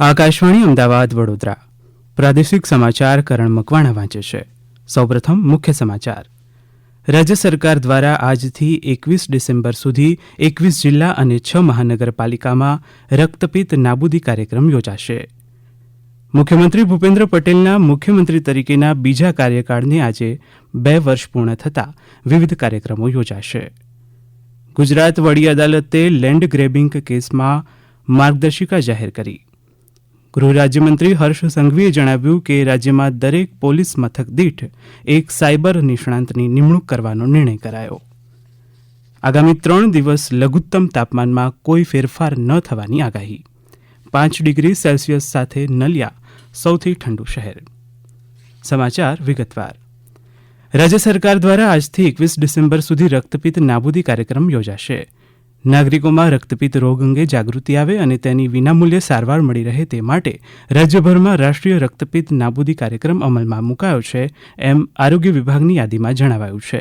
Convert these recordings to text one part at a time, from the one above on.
આકાશવાણી અમદાવાદ વડોદરા. પ્રાદેશિક સમાચાર કરણ મકવાણા વાંચે છે. સૌપ્રથમ મુખ્ય સમાચાર. રાજ્ય સરકાર દ્વારા આજથી એકવીસ ડિસેમ્બર સુધી એકવીસ જિલ્લા અને છ મહાનગરપાલિકામાં રક્તપિત્ત નાબૂદી કાર્યક્રમ યોજાશે. મુખ્યમંત્રી ભૂપેન્દ્ર પટેલના મુખ્યમંત્રી તરીકેના બીજા કાર્યકાળને આજે બે વર્ષ પૂર્ણ થતાં વિવિધ કાર્યક્રમો યોજાશે. ગુજરાત વડી અદાલતે લેન્ડ ગ્રેબિંગ કેસમાં માર્ગદર્શિકા જાહેર કરી. ગૃહ રાજ્યમંત્રી હર્ષ સંઘવીએ જણાવ્યું કે રાજ્યમાં દરેક પોલીસ મથક દીઠ એક સાયબર નિષ્ણાંતની નિમણૂક કરવાનો નિર્ણય કરાયો. આગામી ત્રણ દિવસ લઘુત્તમ તાપમાનમાં કોઈ ફેરફાર ન થવાની આગાહી. પાંચ ડિગ્રી સેલ્સિયસ સાથે નલિયા, સૌથી ઠંડુ શહેર. સમાચાર વિગતવાર. રાજ્ય સરકાર દ્વારા આજથી એકવીસ ડિસેમ્બર સુધી રક્તપિત્ત નાબૂદી કાર્યક્રમ યોજાશે. નાગરિકોમાં રક્તપિત્ત રોગ અંગે જાગૃતિ આવે અને તેની વિનામૂલ્યે સારવાર મળી રહે તે માટે રાજ્યભરમાં રાષ્ટ્રીય રક્તપિત્ત નાબૂદી કાર્યક્રમ અમલમાં મુકાયો છે એમ આરોગ્ય વિભાગની યાદીમાં જણાવાયું છે.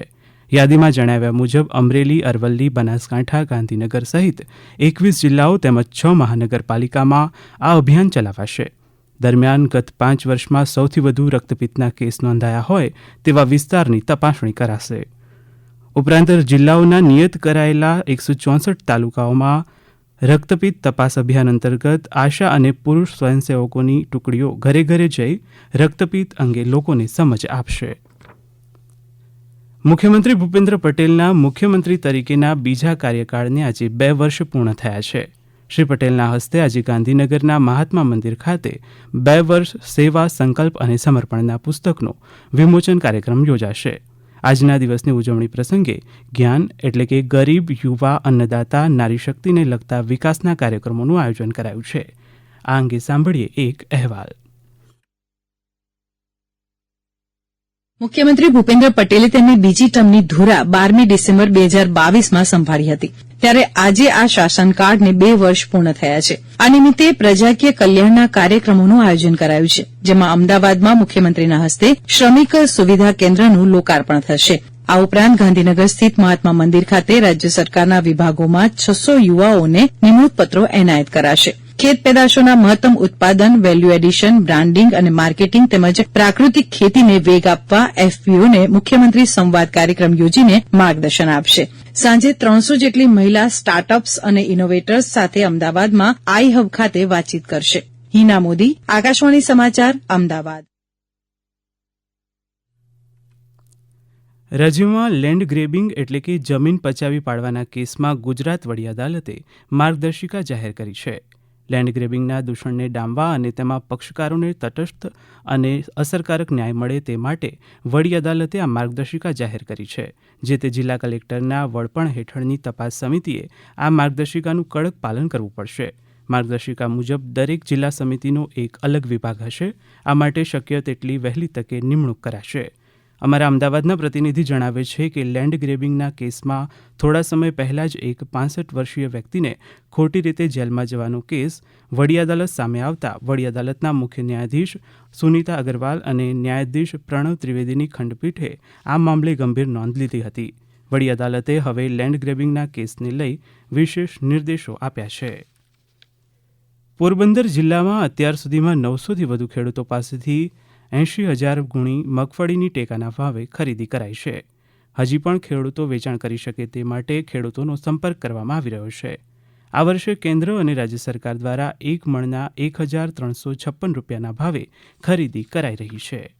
યાદીમાં જણાવ્યા મુજબ, અમરેલી, અરવલ્લી, બનાસકાંઠા, ગાંધીનગર સહિત એકવીસ જિલ્લાઓ તેમજ છ મહાનગરપાલિકામાં આ અભિયાન ચલાવાશે. દરમિયાન ગત પાંચ વર્ષમાં સૌથી વધુ રક્તપિત્તના કેસ નોંધાયા હોય તેવા વિસ્તારની તપાસણી કરાશે. ઉપરાંત જિલ્લાઓના નિયત કરાયેલા એકસો ચોસઠ તાલુકાઓમાં રક્તપિત તપાસ અભિયાન અંતર્ગત આશા અને પુરુષ સ્વયંસેવકોની ટુકડીઓ ઘરે ઘરે જઈ રક્તપિત અંગે લોકોને સમજ આપશે. મુખ્યમંત્રી ભૂપેન્દ્ર પટેલના મુખ્યમંત્રી તરીકેના બીજા કાર્યકાળને આજે બે વર્ષ પૂર્ણ થયા છે. શ્રી પટેલના હસ્તે આજે ગાંધીનગરના મહાત્મા મંદિર ખાતે બે વર્ષ સેવા સંકલ્પ અને સમર્પણના પુસ્તકનો વિમોચન કાર્યક્રમ યોજાશે. આજના દિવસની ઉજવણી પ્રસંગે જ્ઞાન એટલે કે ગરીબ, યુવા, અન્નદાતા નારી શક્તિને લગતા વિકાસના કાર્યક્રમોનું આયોજન કરાયું છે. આ અંગે સાંભળીએ એક અહેવાલ. મુખ્યમંત્રી ભૂપેન્દ્ર પટેલે તેમની બીજી ટર્મની ધુરા બારમી ડિસેમ્બર બે હજાર બાવીસમાં સંભાળી હતી, ત્યારે આજે આ શાસનકાળને બે વર્ષ પૂર્ણ થયા છે. આ નિમિત્તે પ્રજાકીય કલ્યાણના કાર્યક્રમોનું આયોજન કરાયું છે, જેમાં અમદાવાદમાં મુખ્યમંત્રીના હસ્તે શ્રમિક સુવિધા કેન્દ્રનું લોકાર્પણ થશે. આ ઉપરાંત ગાંધીનગર સ્થિત મહાત્મા મંદિર ખાતે રાજ્ય સરકારના વિભાગોમાં છસો યુવાઓને નિમણૂંકપત્રો એનાયત કરાશે. ખેત પેદાશોના મહત્તમ ઉત્પાદન વેલ્યુ એડિશન બ્રાન્ડિંગ અને માર્કેટિંગ તેમજ પ્રાકૃતિક ખેતીને વેગ આપવા એફપીઓને મુખ્યમંત્રી સંવાદ કાર્યક્રમ યોજીને માર્ગદર્શન આપશે. સાંજે ત્રણસો જેટલી મહિલા સ્ટાર્ટઅપ્સ અને ઇનોવેટર્સ સાથે અમદાવાદમાં આઈ હબ ખાતે વાતચીત કરશે. હિના મોદી, આકાશવાણી સમાચાર, અમદાવાદ. રાજ્યમાં લેન્ડ ગ્રેબિંગ એટલે કે જમીન પચાવી પાડવાના કેસમાં ગુજરાત વડી અદાલતે માર્ગદર્શિકા જાહેર કરી છે. લેન્ડ ગ્રેબિંગના દૂષણને ડામવા અને તેમાં પક્ષકારોને તટસ્થ અને અસરકારક ન્યાય મળે તે માટે વડી અદાલતે આ માર્ગદર્શિકા જાહેર કરી છે, જે તે જિલ્લા કલેક્ટરના વડપણ હેઠળની તપાસ સમિતિએ આ માર્ગદર્શિકાનું કડક પાલન કરવું પડશે. માર્ગદર્શિકા મુજબ દરેક જિલ્લા સમિતિનો એક અલગ વિભાગ હશે, આ માટે શક્ય તેટલી વહેલી તકે નિમણૂક કરાશે. અમારા અમદાવાદના પ્રતિનિધિ જણાવે છે કે લેન્ડ ગ્રેબિંગના કેસમાં થોડા સમય પહેલા જ એક પાસઠ વર્ષીય વ્યક્તિને ખોટી રીતે જેલમાં જવાનો કેસ વડી અદાલત સામે આવતા વડી અદાલતના મુખ્ય ન્યાયાધીશ સુનીતા અગ્રવાલ અને ન્યાયાધીશ પ્રણવ ત્રિવેદીની ખંડપીઠે આ મામલે ગંભીર નોંધ લીધી હતી. વડી અદાલતે હવે લેન્ડ ગ્રેબિંગના કેસને લઈ વિશેષ નિર્દેશો આપ્યા છે. પોરબંદર જિલ્લામાં અત્યાર સુધીમાં નવસોથી વધુ ખેડૂતો પાસેથી એંશી હજાર ગુણી મગફળીની ટેકાના ભાવે ખરીદી કરાઈ છે. હજી પણ ખેડૂતો વેચાણ કરી શકે તે માટે ખેડૂતોનો સંપર્ક કરવામાં આવી રહ્યો છે. આ વર્ષે કેન્દ્ર અને રાજ્ય સરકાર દ્વારા એક મણના એક હજાર ત્રણસો છપ્પન રૂપિયાના ભાવે ખરીદી કરાઈ રહી છે.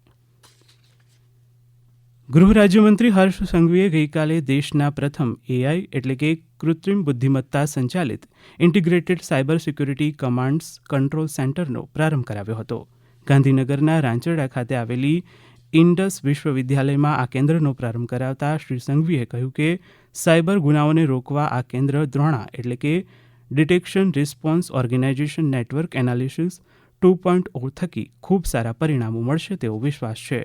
ગૃહ રાજ્યમંત્રી હર્ષ સંઘવીએ ગઈકાલે દેશના પ્રથમ એઆઈ એટલે કે કૃત્રિમ બુદ્ધિમત્તા સંચાલિત integrated cyber security commands control સેન્ટરનો પ્રારંભ કરાવ્યો હતો. ગાંધીનગરના રાંચરડા ખાતે આવેલી ઇન્ડસ વિશ્વવિદ્યાલયમાં આ કેન્દ્રનો પ્રારંભ કરાવતા શ્રી સંઘવીએ કહ્યું કે સાયબર ગુનાઓને રોકવા આ કેન્દ્ર દ્રોણા એટલે કે detection response organisation network analysis two point O થકી ખૂબ સારા પરિણામો મળશે તેવો વિશ્વાસ છે.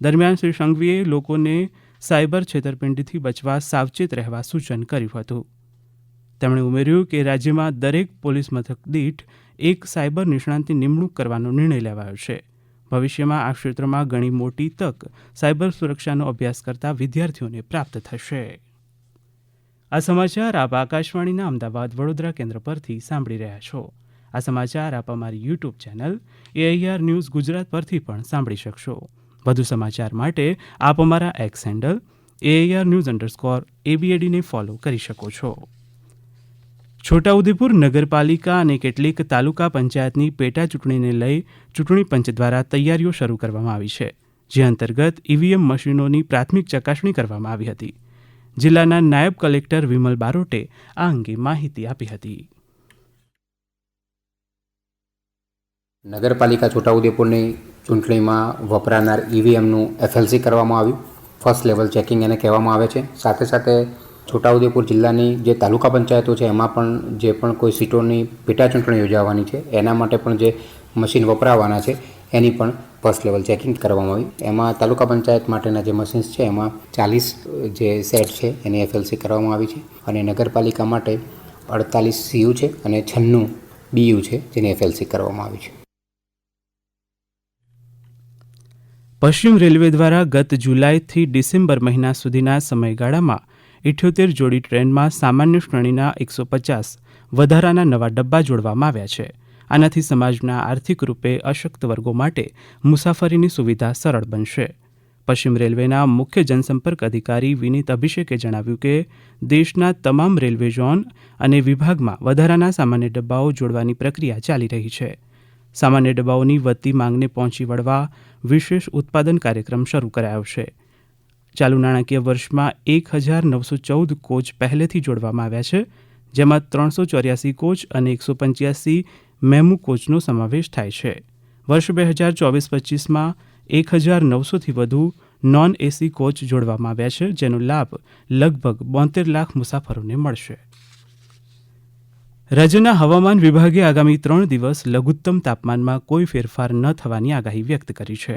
દરમિયાન શ્રી સંઘવીએ લોકોને સાયબર છેતરપિંડીથી બચવા સાવચેત રહેવા સૂચન કર્યું હતું. તેમણે ઉમેર્યું કે રાજ્યમાં દરેક પોલીસ મથક દીઠ એક સાયબર નિષ્ણાંતની નિમણૂક કરવાનો નિર્ણય લેવાયો છે. ભવિષ્યમાં આ ક્ષેત્રમાં ઘણી મોટી તક સાયબર સુરક્ષાનો અભ્યાસ કરતા વિદ્યાર્થીઓને પ્રાપ્ત થશે. આ સમાચાર આપ આકાશવાણીના અમદાવાદ વડોદરા કેન્દ્ર પરથી સાંભળી રહ્યા છો. આ સમાચાર આપ અમારી YouTube channel AIR news Gujarat પરથી પણ સાંભળી શકશો. વધુ સમાચાર માટે આપ અમારા X handle AIR news underscore એબીએડીને follow કરી શકો છો. છોટાઉદેપુર નગરપાલિકા અને કેટલીક તાલુકા પંચાયતની પેટા ચૂંટણીને લઈ ચૂંટણી પંચ દ્વારા તૈયારીઓ શરૂ કરવામાં આવી છે, જે અંતર્ગત ઈવીએમ મશીનોની પ્રાથમિક ચકાસણી કરવામાં આવી હતી. જિલ્લાના નાયબ કલેક્ટર વિમલ બારોટે આ અંગે માહિતી આપી હતી. નગરપાલિકા છોટાઉદેપુરની ચૂંટણીમાં વપરાનાર ઈવીએમનું એફએલસી કરવામાં આવ્યું. ફર્સ્ટ લેવલ ચેકિંગ એને કહેવામાં આવે છે. સાથે સાથે છોટાઉદેપુર જિલ્લાની જે તાલુકા પંચાયતો છે, એમાં પણ જે પણ કોઈ સીટોની પેટાચૂંટણી યોજાવાની છે, એના માટે પણ જે મશીન વપરાવાના છે, એની પણ ફર્સ્ટ લેવલ ચેકિંગ કરવામાં આવી. એમાં તાલુકા પંચાયત માટેના જે મશીન્સ છે, એમાં ચાલીસ જે સેટ છે, એની એફએલસી કરવામાં આવી છે અને નગરપાલિકા માટે અડતાલીસ સીયુ છે અને છન્નું બીયુ છે, જેની એફએલસી કરવામાં આવી છે. પશ્ચિમ રેલવે દ્વારા ગત જુલાઈથી ડિસેમ્બર મહિના સુધીના સમયગાળામાં ઇઠ્યોતેર જોડી ટ્રેનમાં સામાન્ય શ્રેણીના એકસો પચાસ વધારાના નવા ડબ્બા જોડવામાં આવ્યા છે. આનાથી સમાજના આર્થિક રૂપે અશક્ત વર્ગો માટે મુસાફરીની સુવિધા સરળ બનશે. પશ્ચિમ રેલવેના મુખ્ય જનસંપર્ક અધિકારી વિનીત અભિષેકે જણાવ્યું કે, દેશના તમામ રેલવે ઝોન અને વિભાગમાં વધારાના સામાન્ય ડબ્બાઓ જોડવાની પ્રક્રિયા ચાલી રહી છે. સામાન્ય ડબ્બાઓની વધતી માંગને પહોંચી વળવા વિશેષ ઉત્પાદન કાર્યક્રમ શરૂ કરાયો છે. ચાલુ નાણાકીય વર્ષમાં એક હજાર નવસો ચૌદ કોચ પહેલેથી જોડવામાં આવ્યા છે, જેમાં ત્રણસો ચોર્યાસી કોચ અને એકસો પંચ્યાસી મેમુ કોચનો સમાવેશ થાય છે. વર્ષ બે હજાર ચોવીસ પચીસમાં એક હજાર નવસોથી વધુ નોન એસી કોચ જોડવામાં આવ્યા છે, જેનો લાભ લગભગ બોતેર લાખ મુસાફરોને મળશે. રાજ્યના હવામાન વિભાગે આગામી ત્રણ દિવસ લઘુત્તમ તાપમાનમાં કોઈ ફેરફાર ન થવાની આગાહી વ્યક્ત કરી છે.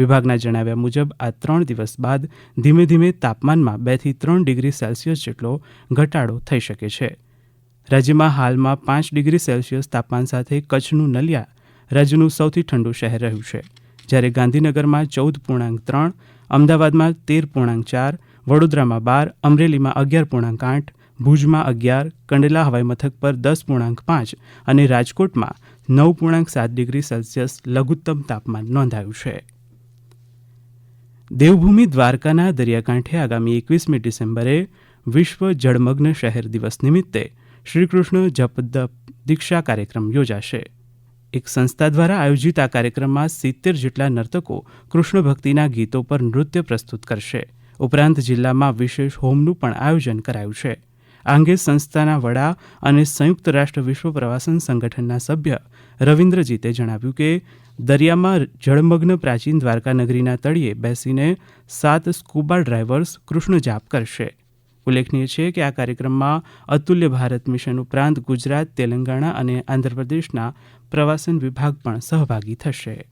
વિભાગના જણાવ્યા મુજબ, આ ત્રણ દિવસ બાદ ધીમે ધીમે તાપમાનમાં બેથી ત્રણ ડિગ્રી સેલ્સિયસ જેટલો ઘટાડો થઈ શકે છે. રાજ્યમાં હાલમાં પાંચ ડિગ્રી સેલ્સિયસ તાપમાન સાથે કચ્છનું નલિયા રાજ્યનું સૌથી ઠંડુ શહેર રહ્યું છે. જ્યારે ગાંધીનગરમાં ચૌદ પૂર્ણાંક ત્રણ, અમદાવાદમાં તેર પૂર્ણાંક ચાર, વડોદરામાં બાર, અમરેલીમાં અગિયાર પૂર્ણાંક આઠ, ભુજમાં અગિયાર, કંડલા હવાઈ મથક પર દસ પૂર્ણાંક પાંચ અને રાજકોટમાં નવ પૂર્ણાંક સાત ડિગ્રી સેલ્સિયસ લઘુત્તમ તાપમાન નોંધાયું છે. દેવભૂમિ દ્વારકાના દરિયાકાંઠે આગામી એકવીસમી ડિસેમ્બરે વિશ્વ જળમગ્ન શહેર દિવસ નિમિત્તે શ્રીકૃષ્ણ જપ દીક્ષા કાર્યક્રમ યોજાશે. એક સંસ્થા દ્વારા આયોજિત આ કાર્યક્રમમાં સિત્તેર જેટલા નર્તકો કૃષ્ણ ભક્તિના ગીતો પર નૃત્ય પ્રસ્તુત કરશે. ઉપરાંત જિલ્લામાં વિશેષ હોમનું પણ આયોજન કરાયું છે. આ અંગે સંસ્થાના વડા અને સંયુક્ત રાષ્ટ્ર વિશ્વ પ્રવાસન સંગઠનના સભ્ય રવિન્દ્રજીતે જણાવ્યું કે દરિયામાં જળમગ્ન પ્રાચીન દ્વારકા નગરીના તળિયે બેસીને સાત સ્કુબા ડ્રાઈવર્સ કૃષ્ણ જાપ કરશે. ઉલ્લેખનીય છે કે આ કાર્યક્રમમાં અતુલ્ય ભારત મિશન ઉપરાંત ગુજરાત, તેલંગાણા અને આંધ્રપ્રદેશના પ્રવાસન વિભાગ પણ સહભાગી થશે.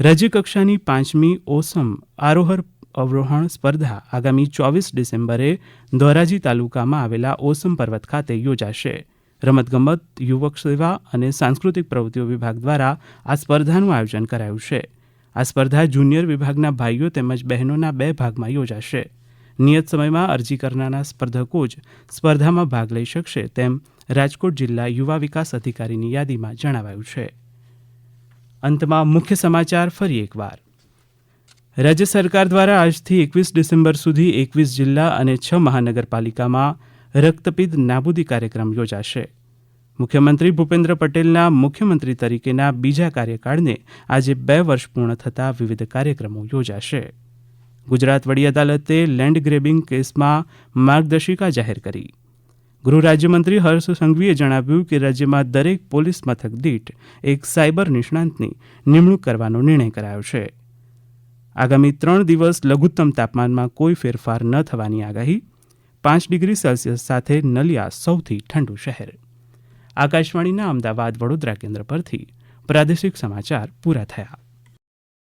રાજ્યકક્ષાની પાંચમી ઓસમ આરોહર અવરોહણ સ્પર્ધા આગામી ચોવીસ ડિસેમ્બરે ધોરાજી તાલુકામાં આવેલા ઓસમ પર્વત ખાતે યોજાશે. રમતગમત, યુવક સેવા અને સાંસ્કૃતિક પ્રવૃત્તિઓ વિભાગ દ્વારા આ સ્પર્ધાનું આયોજન કરાયું છે. આ સ્પર્ધા જુનિયર વિભાગના ભાઈઓ તેમજ બહેનોના બે ભાગમાં યોજાશે. નિયત સમયમાં અરજી કરનારા સ્પર્ધકો જ સ્પર્ધામાં ભાગ લઈ શકશે તેમ રાજકોટ જિલ્લા યુવા વિકાસ અધિકારીની યાદીમાં જણાવાયું છે. અંતમાં મુખ્ય સમાચાર ફરી એકવાર. રાજ્ય સરકાર દ્વારા આજથી એકવીસ ડિસેમ્બર સુધી એકવીસ જિલ્લા અને છ મહાનગરપાલિકામાં રક્તપિત નાબૂદી કાર્યક્રમ યોજાશે. મુખ્યમંત્રી ભૂપેન્દ્ર પટેલના મુખ્યમંત્રી તરીકેના બીજા કાર્યકાળને આજે બે વર્ષ પૂર્ણ થતાં વિવિધ કાર્યક્રમો યોજાશે. ગુજરાત વડી અદાલતે લેન્ડ ગ્રેબિંગ કેસમાં માર્ગદર્શિકા જાહેર કરી. ગૃહ રાજ્યમંત્રી હર્ષ સંઘવીએ જણાવ્યું કે રાજ્યમાં દરેક પોલીસ મથક દીઠ એક સાયબર નિષ્ણાંતની નિમણૂક કરવાનો નિર્ણય કરાયો છે. આગામી ત્રણ દિવસ લઘુત્તમ તાપમાનમાં કોઈ ફેરફાર ન થવાની આગાહી પાંચ ડિગ્રી સેલ્સિયસ સાથે નલિયા સૌથી ઠંડુ શહેર. આકાશવાણીના અમદાવાદ વડોદરા કેન્દ્ર પરથી પ્રાદેશિક સમાચાર પૂરા થયા.